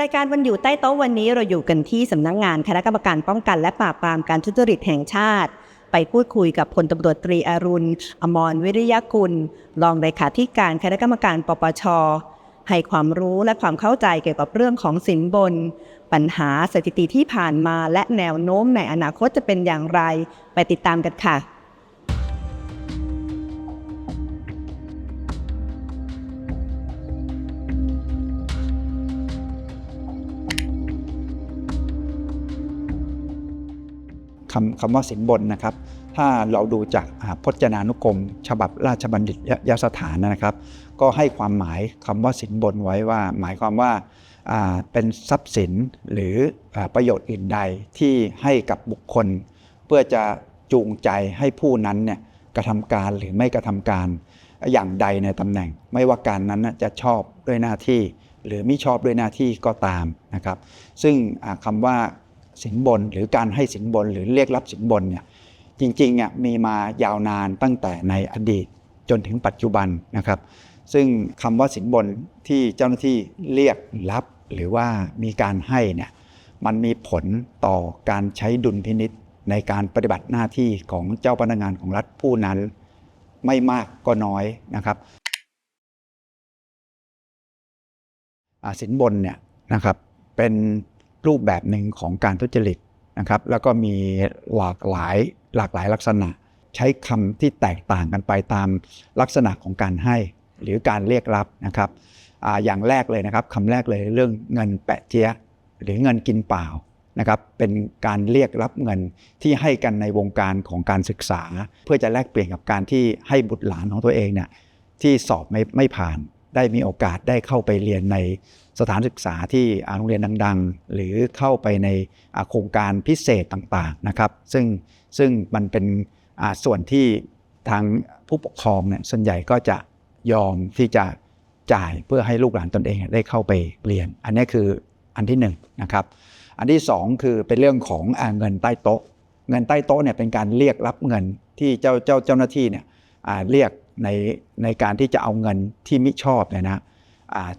รายการวันอยู่ใต้โต๊ะวันนี้เราอยู่กันที่สำนักงานคณะกรรมการป้องกันและปราบปรามการทุจริตแห่งชาติ ไปพูดคุยกับพลตำรวจตรีอรุณ อมรวิริยกุล รองเลขาธิการคณะกรรมการปปช ให้ความรู้และความเข้าใจเกี่ยวกับเรื่องของสินบน ปัญหาสถิติที่ผ่านมาและแนวโน้มในอนาคตจะเป็นอย่างไร ไปติดตามกันค่ะ คำคำว่าสินบนนะครับ ถ้าเราดูจากพจนานุกรม ฉบับราชบัณฑิตยสถานนะครับ ก็ให้ความหมายคำว่าสินบนไว้ว่า หมายความว่าเป็นทรัพย์สินหรืออประโยชน์อื่นใดที่ให้กับบุคคล เพื่อจะจูงใจให้ผู้นั้นเนี่ยกระทำการหรือไม่กระทำการอย่างใดในตำแหน่ง ไม่ว่าการนั้นจะชอบด้วยหน้าที่ หรือไม่ชอบด้วยหน้าที่ก็ตามนะครับ ซึ่งอ่าคำว่า สินบน หรือการให้สินบน หรือเรียกรับสินบนเนี่ยจริงๆอะมีมายาวนานตั้งแต่ในอดีตจนถึงปัจจุบันนะครับ ซึ่งคำว่าสินบนที่เจ้าหน้าที่เรียกรับหรือว่ามีการให้เนี่ยมันมีผลต่อการใช้ดุลพินิษในการปฏิบัติหน้าที่ของเจ้าพนักงานของรัฐผู้นั้น ไม่มากก็น้อยนะครับสินบนเนี่ยนะครับเป็น รูปแบบหนึ่งของการทุจริตนะครับ แล้วก็มีหลากหลายหลากหลายลักษณะ ใช้คำที่แตกต่างกันไปตามลักษณะของการให้ หรือการเรียกรับนะครับออย่างแรกเลยนะครับคำแรกเลยเรื่องเงินแปะเจี๊ยหรือเงินกินเปล่านะครับเป็นการเรียกรับเงินที่ให้กันในวงการของการศึกษา เพื่อจะแลกเปลี่ยนกับการที่ให้บุตรหลานของตัวเองเนี่ยที่สอบไม่ไม่ผ่าน ได้มีโอกาสได้เข้าไปเรียนในสถานศึกษาที่อ่าโรงเรียนดังๆ หรือเข้าไปในโครงการพิเศษต่างๆนะครับ ซึ่งซึ่งมันเป็นส่วนที่ทางผู้ปกครองเนี่ยส่วนใหญ่ก็จะยอมที่จะจ่ายเพื่อให้ลูกหลานตนเองได้เข้าไปเรียน อันนี้คืออันที่หนึ่งนะครับอันที่สองคือเป็นเรื่องของอเงินใต้โต๊ะ เงินใต้โต๊ะเนี่ยเป็นการเรียกรับเงินที่เจ้าเจ้าเจ้าหน้าที่เนี่ยเรียก ในในการที่จะเอาเงินที่มิชอบเนี่ยนะ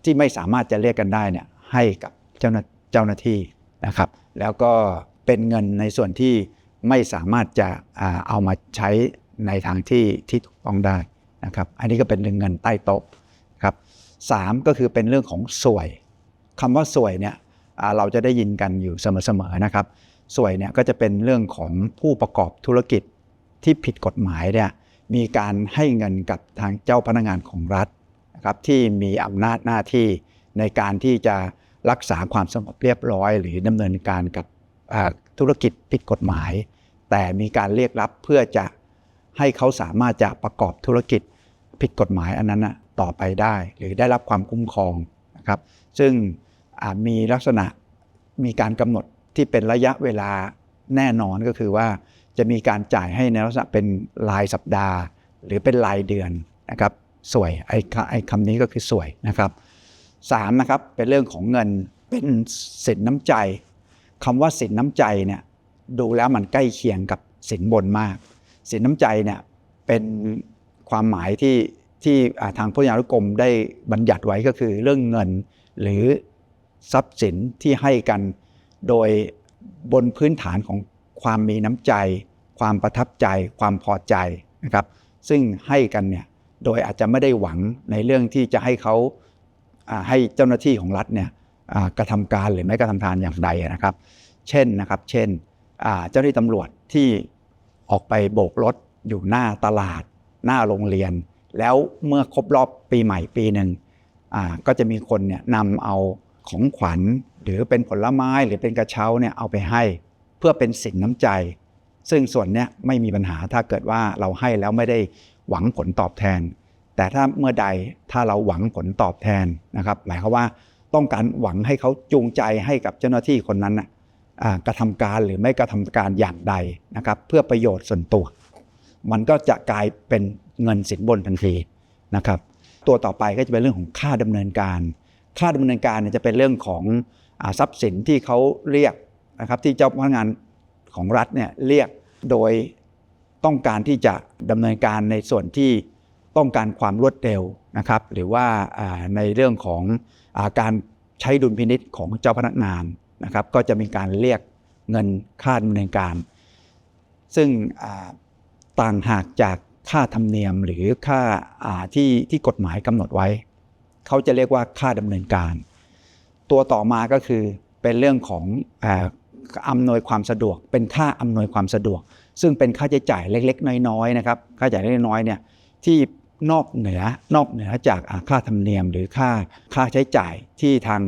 ที่ไม่สามารถจะเรียกกันได้เนี่ยให้กับเจ้าหน้าเจ้าหน้าที่นะครับ แล้วก็เป็นเงินในส่วนที่ไม่สามารถจะเอามาใช้ในทางที่ที่ถูกต้องได้นะครับ อันนี้ก็เป็นเรื่องเงินใต้โต๊ะครับสามก็คือเป็นเรื่องของสวยคำว่าสวยเนี่ยเราจะได้ยินกันอยู่เสมอๆนะครับสวยเนี่ยก็จะเป็นเรื่องของผู้ประกอบธุรกิจที่ผิดกฎหมายเนี่ย มีการให้เงินกับทางเจ้าพนักงานของรัฐนะครับที่มีอำนาจหน้าที่ในการที่จะรักษาความสงบเรียบร้อย หรือดำเนินการกับธุรกิจผิดกฎหมาย แต่มีการเรียกรับเพื่อจะให้เขาสามารถจะประกอบธุรกิจผิดกฎหมายอันนั้นนะต่อไปได้ หรือได้รับความคุ้มครองนะครับ ซึ่งมีลักษณะมีการกำหนดที่เป็นระยะเวลาแน่นอนก็คือว่า จะมีการจ่ายให้ในลักษณะเป็นรายสัปดาห์ หรือเป็นรายเดือนนะครับสวยไอ้คไอ้คำนี้ก็คือสวยนะครับสามนะครับเป็นเรื่องของเงินเป็นสินน้ำใจคำว่าสินน้ำใจเนี่ยดูแล้วมันใกล้เคียงกับสินบนมาก สินน้ำใจเนี่ยเป็นความหมายที่ที่ทางพจนานุกรมได้บัญญัติไว้ก็คือเรื่องเงินหรือทรัพย์สินที่ให้กันโดยบนพื้นฐานของ ความมีน้ำใจ ความประทับใจ ความพอใจนะครับ ซึ่งให้กันเนี่ยโดยอาจจะไม่ได้หวังในเรื่องที่จะให้เขาให้เจ้าหน้าที่ของรัฐเนี่ยกระทำการหรือไม่กระทำการอย่างใดนะครับ เช่นนะครับ เช่นเจ้าหน้าที่ตำรวจที่ออกไปโบกรถอยู่หน้าตลาด หน้าโรงเรียน แล้วเมื่อครบรอบปีใหม่ปีหนึ่งก็จะมีคนเนี่ยนำเอาของขวัญหรือเป็นผลไม้หรือเป็นกระเช้าเนี่ยเอาไปให้ พื่อเป็นสินน้ำใจ ซึ่งส่วนนี้ไม่มีปัญหาถ้าเกิดว่าเราให้แล้วไม่ได้หวังผลตอบแทน แต่ถ้าเมื่อใดถ้าเราหวังผลตอบแทนนะครับ หมายความว่าต้องการหวังให้เขาจูงใจให้กับเจ้าหน้าที่คนนั้นน่ะกระทำการหรือไม่กระทำการอย่างใดนะครับ เพื่อประโยชน์ส่วนตัว มันก็จะกลายเป็นเงินสินบนทันทีนะครับ ตัวต่อไปก็จะเป็นเรื่องของค่าดำเนินการ ค่าดำเนินการเนี่ยจะเป็นเรื่องของอทรัพย์สินที่เขาเรียก นะครับที่เจ้าพนักงานของรัฐเนี่ยเรียกโดยต้องการที่จะดำเนินการในส่วนที่ต้องการความรวดเร็วนะครับ หรือว่าในเรื่องของอาการใช้ดุลพินิษของเจ้าพนักงานนะครับ ก็จะมีการเรียกเงินค่าดำเนินการ ซึ่งต่างหากจากค่าธรรมเนียมหรือค่าอ่าที่ที่กฎหมายกำหนดไว้ เขาจะเรียกว่าค่าดำเนินการ ตัวต่อมาก็คือเป็นเรื่องของ อำนวยความสะดวก เป็นค่าอำนวยความสะดวก ซึ่งเป็นค่าใช้จ่ายเล็ก ๆ น้อยๆนะครับค่าใช้จ่ายเล็กๆน้อยๆเนี่ยที่นอกเหนือนอกเหนือจากค่าธรรมเนียมหรือค่าค่าใช้จ่ายที่ทาง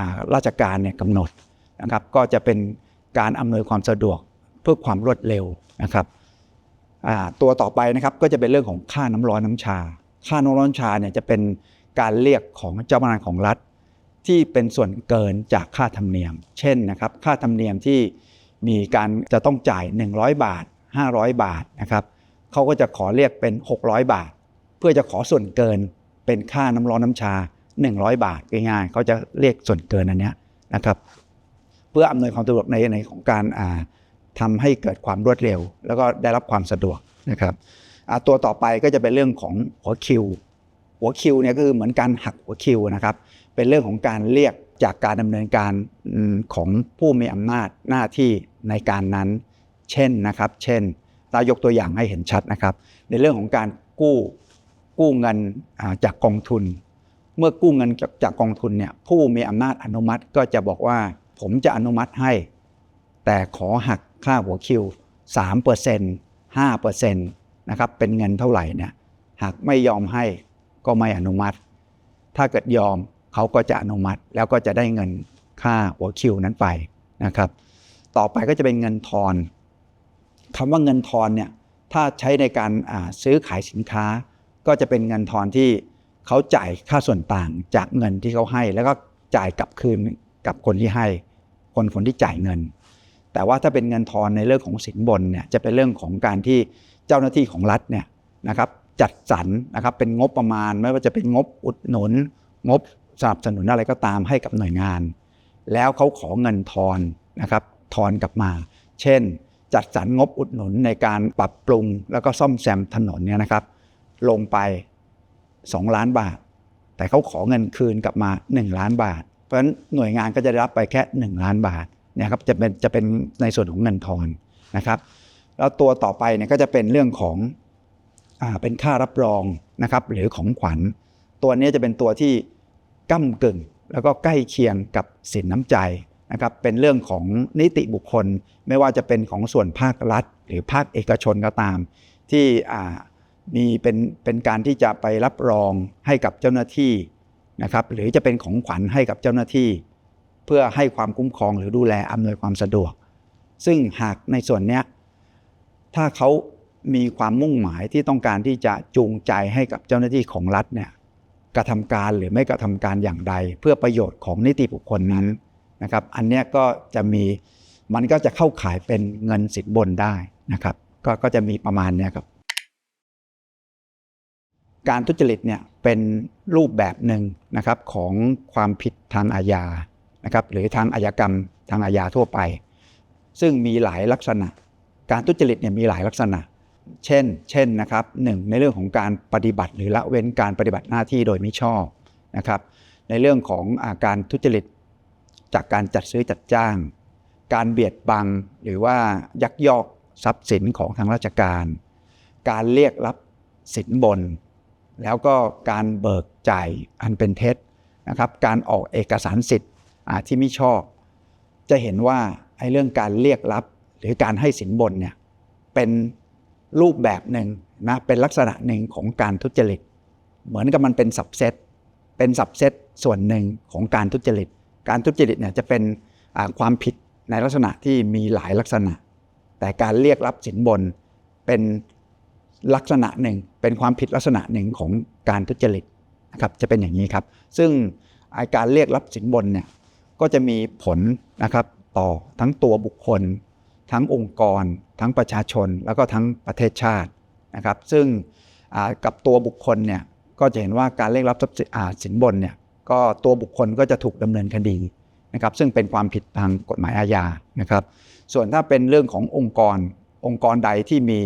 าราชการเนี่ยกำหนดนะครับก็จะเป็นการอำนวยความสะดวกเพื่อความรวดเร็วนะครับตัวต่อไปนะครับก็จะเป็นเรื่องของค่าน้ำร้อนน้ำชา ค่าน้ำร้อนน้ำชาเนี่ยจะเป็นการเรียกของเจ้าพนักงานของรัฐ ที่เป็นส่วนเกินจากค่าธรรมเนียม เช่นนะครับค่าธรรมเนียมที่มีการจะต้องจ่าย 100 บาท 500 บาทนะครับเขาก็จะขอเรียกเป็น 600 บาท เพื่อจะขอส่วนเกินเป็นค่าน้ำร้อนน้ำชา 100 บาทง่ายๆเขาจะเรียกส่วนเกินอันนี้นะครับเพื่ออำนวยความสะดวกในในของการาทำให้เกิดความรวดเร็ว แล้วก็ได้รับความสะดวกนะครับตัวต่อไปก็จะเป็นเรื่องของหัวคิว หัวคิวเนี่ยก็คือเหมือนการหักหัวคิวนะครับเป็นเรื่องของการเรียกจากการดำเนินการของผู้มีอำนาจหน้าที่ในการนั้น เช่นนะครับ เช่นเรายกตัวอย่างให้เห็นชัดนะครับ ในเรื่องของการกู้กู้เงินจากกองทุน เมื่อกู้เงินจากกองทุนเนี่ยผู้มีอำนาจอนุมัติก็จะบอกว่าผมจะอนุมัติให้ แต่ขอหักค่าหัวคิว3% 5%นะครับเป็นเงินเท่าไหร่เนี่ยหากไม่ยอมให้ ก็ไม่อนุมัติ ถ้าเกิดยอมเขาก็จะอนุมัติแล้วก็จะได้เงินค่าหัวคิวนั้นไปนะครับ ต่อไปก็จะเป็นเงินทอนคำว่าเงินทอนเนี่ยถ้าใช้ในการซื้อขายสินค้า ก็จะเป็นเงินทอนที่เขาจ่ายค่าส่วนต่างจากเงินที่เขาให้ แล้วก็จ่ายกลับคืนกับคนที่ให้ คนคนที่จ่ายเงิน แต่ว่าถ้าเป็นเงินทอนในเรื่องของสินบนเนี่ยจะเป็นเรื่องของการที่เจ้าหน้าที่ของรัฐเนี่ยนะครับ จัดสรรนะครับเป็นงบประมาณไม่ว่าจะเป็นงบอุดหนุน งบสนับสนุนอะไรก็ตามให้กับหน่วยงาน แล้วเขาขอเงินทอนนะครับทอนกลับมา เช่น จัดสรรงบอุดหนุนในการปรับปรุง แล้วก็ซ่อมแซมถนนเนี่ยนะครับ ลงไป 2 ล้านบาท แต่เขาขอเงินคืนกลับมา 1 ล้านบาท เพราะฉะนั้นหน่วยงานก็จะได้รับไปแค่ 1 ล้านบาทเนี่ยครับจะเป็นจะเป็นในส่วนของเงินทอนนะครับแล้วตัวต่อไปเนี่ยก็จะเป็นเรื่องของ เป็นค่ารับรองนะครับหรือของขวัญ ตัวนี้จะเป็นตัวที่ก้ากึ่ง แล้วก็ใกล้เคียงกับสินน้ำใจนะครับเป็นเรื่องของนิติบุคคล ไม่ว่าจะเป็นของส่วนภาครัฐ หรือภาคเอกชนก็ตาม ที่มีเป็นเป็นการที่จะไปรับรองให้กับเจ้าหน้าที่นะครับหรือจะเป็นของขวัญให้กับเจ้าหน้าที่ เพื่อให้ความคุ้มครองหรือดูแลอำนวยความสะดวก ซึ่งหากในส่วนนี้ถ้าเขา มีความมุ่งหมายที่ต้องการที่จะจูงใจให้กับเจ้าหน้าที่ของรัฐเนี่ยกระทำการหรือไม่กระทำการอย่างใด เพื่อประโยชน์ของนิติบุคคลนั้นนะครับ อันนี้ก็จะมีมันก็จะเข้าข่ายเป็นเงินสินบนได้นะครับก็ก็จะมีประมาณเนี้ยครับ การทุจริตเนี่ยเป็นรูปแบบหนึ่งนะครับของความผิดทางอาญานะครับหรือทางอาญากรรมทางอาญาทั่วไป ซึ่งมีหลายลักษณะ การทุจริตเนี่ยมีหลายลักษณะ เช่น เช่นนะครับหนึ่งในเรื่องของการปฏิบัติ หรือละเว้นการปฏิบัติหน้าที่โดยมิชอบนะครับ ในเรื่องของอาการทุจริตจากการจัดซื้อจัดจ้าง การเบียดบังหรือว่ายักยอกทรัพย์สินของทางราชการ การเรียกรับสินบน แล้วก็การเบิกจ่ายอันเป็นเท็จนะครับ การออกเอกสารสิทธิ์ที่ไม่ชอบ จะเห็นว่าไอ้เรื่องการเรียกรับหรือการให้สินบนเนี่ยเป็น รูปแบบหนึ่งนะเป็นลักษณะหนึ่งของการทุจริต เหมือนกับมันเป็นสับเซตเป็นสับเซตส่วนหนึ่งของการทุจริต การทุจริตเนี่ยจะเป็นความผิดในลักษณะที่มีหลายลักษณะ แต่การเรียกรับสินบนเป็นลักษณะหนึ่งเป็นความผิดลักษณะหนึ่งของการทุจริตนะครับจะเป็นอย่างนี้ครับ ซึ่งอ้การเรียกรับสินบนเนี่ยก็จะมีผลนะครับต่อทั้งตัวบุคคล ทั้งองค์กร ทั้งประชาชนแล้วก็ทั้งประเทศชาตินะครับ ซึ่งกับตัวบุคคลเนี่ยก็จะเห็นว่าการเรียกรับทรัพย์สินอ่าสินบนเนี่ยก็ตัวบุคคลก็จะถูกดำเนินคดีนะครับ ซึ่งเป็นความผิดทางกฎหมายอาญานะครับ ส่วนถ้าเป็นเรื่องขององค์กรองค์กรใดที่มี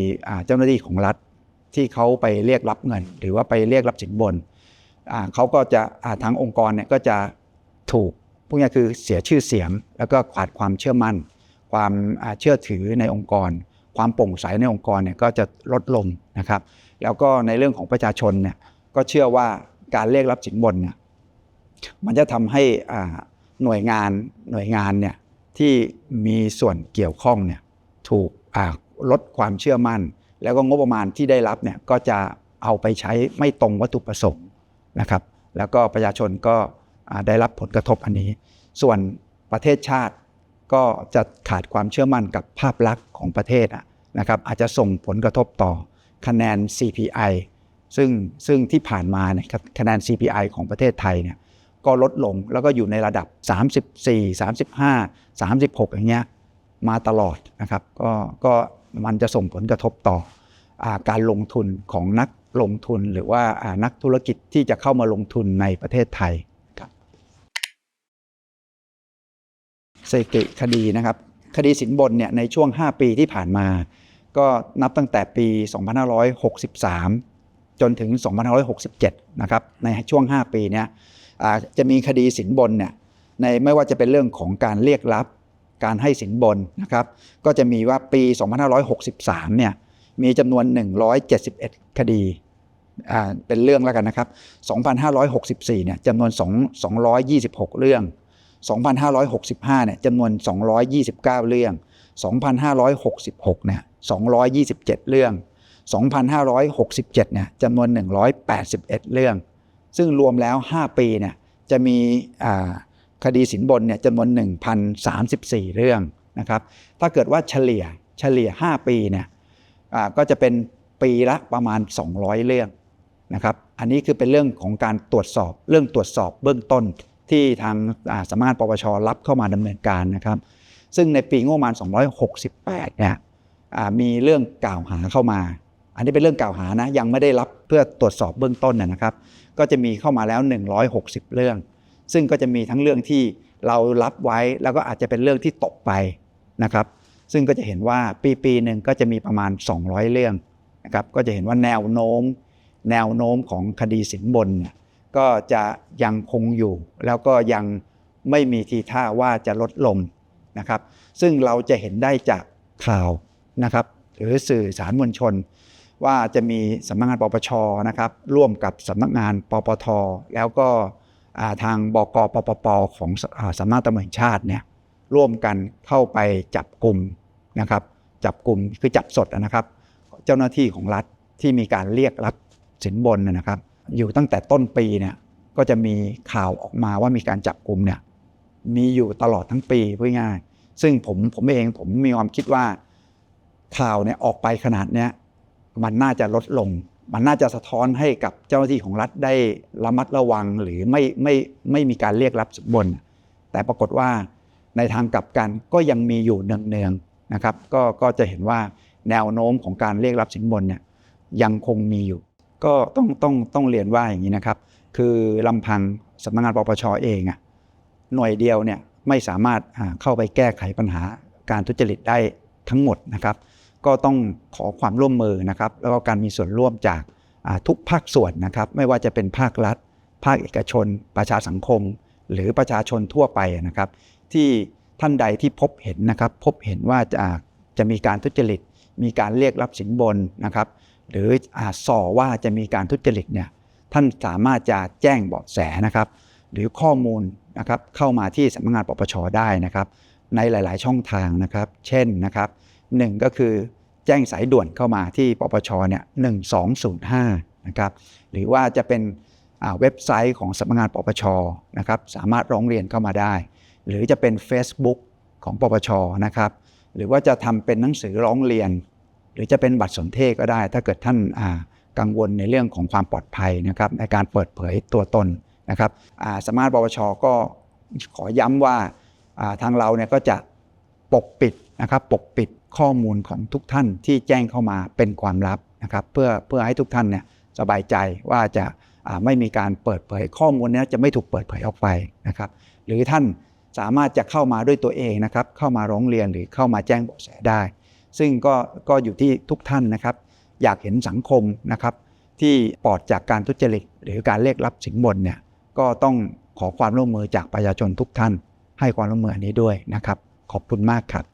เจ้าหน้าที่ของรัฐที่เขาไปเรียกรับเงิน หรือว่าไปเรียกรับสินบนเขาก็จะทางองค์กรเนี่ยก็จะถูกพวกนี้คือเสียชื่อเสียง แล้วก็ขาดความเชื่อมั่น ความเชื่อถือในองค์กร ความโปร่งใสในองค์กรเนี่ยก็จะลดลงนะครับ แล้วก็ในเรื่องของประชาชนเนี่ยก็เชื่อว่าการเรียกรับสินบนเนี่ยมันจะทำให้หน่วยงานหน่วยงานเนี่ยที่มีส่วนเกี่ยวข้องเนี่ยถูกลดความเชื่อมั่น แล้วก็งบประมาณที่ได้รับเนี่ยก็จะเอาไปใช้ไม่ตรงวัตถุประสงค์นะครับ แล้วก็ประชาชนก็ได้รับผลกระทบอันนี้ ส่วนประเทศชาติ ก็จะขาดความเชื่อมั่นกับภาพลักษณ์ของประเทศนะครับอาจจะส่งผลกระทบต่อคะแนน CPI ซึ่งซึ่งที่ผ่านมาเนะครับคะแนน CPI ของประเทศไทยเนี่ยก็ลดลงแล้วก็อยู่ในระดับ 34 35 36 อย่างเงี้ยมาตลอดนะครับก็ก็มันจะส่งผลกระทบต่ออการลงทุนของนักลงทุนหรือว่านักธุรกิจที่จะเข้ามาลงทุนในประเทศไทยครับ สถิติคดีนะครับ คดีสินบนเนี่ยในช่วง 5 ปีที่ผ่านมา ก็นับตั้งแต่ปี 2563 จนถึง 2567 นะครับ ในช่วง 5 ปีเนี้ยจะมีคดีสินบนเนี่ยในไม่ว่าจะเป็นเรื่องของการเรียกรับการให้สินบนนะครับ ก็จะมีว่าปี 2563 เนี่ยมีจำนวน 171 คดีเป็นเรื่องแล้วกันนะครับ 2,564 เนี่ยจำนวน 2 226 เรื่อง 2,565เนี่ยจำนวน 229 เรื่อง 2,566เนี่ย227 เรื่อง 2,567เนี่ยจำนวน 181 เรื่อง ซึ่งรวมแล้ว 5 ปีเนี่ยจะมีคดีสินบนเนี่ยจำนวน 1,034 เรื่องนะครับ ถ้าเกิดว่าเฉลี่ยเฉลี่ย 5 ปีเนี่ยก็จะเป็นปีละประมาณ 200 เรื่องนะครับ อันนี้คือเป็นเรื่องของการตรวจสอบเรื่องตรวจสอบเบื้องต้น ที่ทางาสำนักงานปปชรับเข้ามาดำเนินการนะครับ ซึ่งในปีงบประมาณ 268 เนี่ยมีเรื่องกล่าวหาเข้ามา อันนี้เป็นเรื่องกล่าวหานะยังไม่ได้รับเพื่อตรวจสอบเบื้องต้นนะนะครับ ก็จะมีเข้ามาแล้ว 160 เรื่อง ซึ่งก็จะมีทั้งเรื่องที่เรารับไว้แล้วก็อาจจะเป็นเรื่องที่ตกไปนะครับ ซึ่งก็จะเห็นว่าปีปีหนึ่งก็จะมีประมาณ 200 เรื่องนะครับก็จะเห็นว่าแนวโน้ม แนวโน้มของคดีสินบนเนี่ย ก็จะยังคงอยู่ แล้วก็ยังไม่มีทีท่าว่าจะลดลงนะครับ ซึ่งเราจะเห็นได้จากข่าวนะครับ หรือสื่อสารมวลชน ว่าจะมีสำนักงานปปชนะครับร่วมกับสำนักงานปปท แล้วก็ทางบกปปปของสำนักตำรวจชาติเนี่ยร่วมกันเข้าไปจับกลุ่มนะครับ จับกลุ่มคือจับสดนะครับ เจ้าหน้าที่ของรัฐที่มีการเรียกรับสินบนนะครับ อยู่ตั้งแต่ต้นปีเนี่ยก็จะมีข่าวออกมาว่ามีการจับกลุ่มเนี่ยมีอยู่ตลอดทั้งปีพูดง่ายซึ่งผมผมเองผมมีความคิดว่าข่าวเนี่ยออกไปขนาดเนี้ยมันน่าจะลดลง มันน่าจะสะท้อนให้กับเจ้าหน้าที่ของรัฐได้ระมัดระวังหรือไม่ไม่ไม่มีการเรียกรับสินบน แต่ปรากฏว่าในทางกลับกันก็ยังมีอยู่เนืองๆนะครับ ก็ก็จะเห็นว่าแนวโน้มของการเรียกรับสินบนเนี่ยยังคงมีอยู่ ก็ต้องต้องต้องเรียนว่าอย่างนี้นะครับ คือลำพังสำนักงานปปชเองอะหน่วยเดียวเนี่ยไม่สามารถเข้าไปแก้ไขปัญหาการทุจริตได้ทั้งหมดนะครับ ก็ต้องขอความร่วมมือนะครับ แล้วก็การมีส่วนร่วมจากทุกภาคส่วนนะครับ ไม่ว่าจะเป็นภาครัฐ ภาคเอกชน ประชาสังคม หรือประชาชนทั่วไปนะครับ ที่ท่านใดที่พบเห็นนะครับ พบเห็นว่าจะจะมีการทุจริต มีการเรียกรับสินบนนะครับ หรืออาส่อว่าจะมีการทุจริตเนี่ยท่านสามารถจะแจ้งเบาะแสนะครับ หรือข้อมูลนะครับเข้ามาที่สำนักงานปปชได้นะครับ ในหลาย ๆ ช่องทางนะครับ เช่นนะครับหนึ่งก็คือแจ้งสายด่วนเข้ามาที่ปปชเนี่ย1205นะครับหรือว่าจะเป็นเว็บไซต์ของสำนักงานปปชนะครับสามารถร้องเรียนเข้ามาได้ หรือจะเป็น Facebook ของปปชนะครับหรือว่าจะทำเป็นหนังสือร้องเรียน รือจะเป็นบัตรสนเทศก็ได้ ถ้าเกิดท่านกังวลในเรื่องของความปลอดภัยนะครับในการเปิดเผยตัวตนนะครับอ่าสำนักงานปชก็ขอย้ำว่าอ่าทางเราเนี่ยก็จะปกปิดนะครับปกปิดข้อมูลของทุกท่านที่แจ้งเข้ามาเป็นความลับนะครับเพื่อเพื่อให้ทุกท่านเนี่ยสบายใจว่าจะาไม่มีการเปิดเผยข้อมูลนี้จะไม่ถูกเปิดเผยออกไปนะครับหรือท่านสามารถจะเข้ามาด้วยตัวเองนะครับเข้ามาร้องเรียนหรือเข้ามาแจ้งเบาะแสได้ ซึ่งก็ก็อยู่ที่ทุกท่านนะครับ อยากเห็นสังคมนะครับ ที่ปลอดจากการทุจริตหรือการเรียกรับสินบนเนี่ยก็ต้องขอความร่วมมือจากประชาชนทุกท่าน ให้ความร่วมมืออันนี้ด้วยนะครับ ขอบคุณมากครับ